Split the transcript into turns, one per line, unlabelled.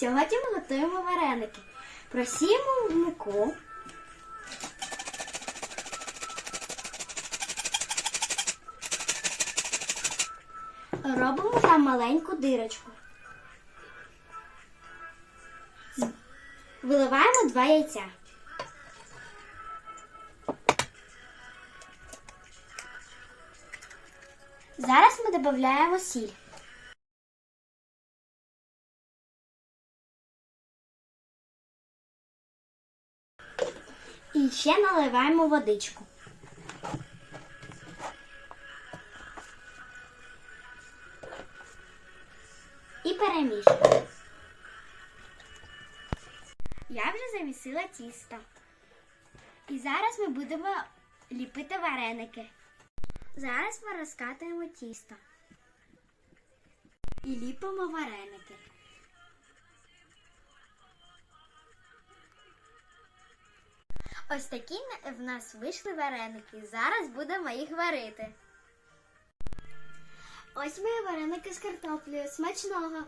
Сьогодні ми готуємо вареники. Просіємо в муку. Робимо там маленьку дирочку. Виливаємо два яйця. Зараз ми додаємо сіль. І ще наливаємо водичку. І перемішуємо. Я вже замісила тісто. І зараз ми будемо ліпити вареники. Зараз ми розкатуємо тісто. І ліпимо вареники. Ось такі в нас вийшли вареники. Зараз будемо їх варити. Ось мої вареники з картоплею. Смачного!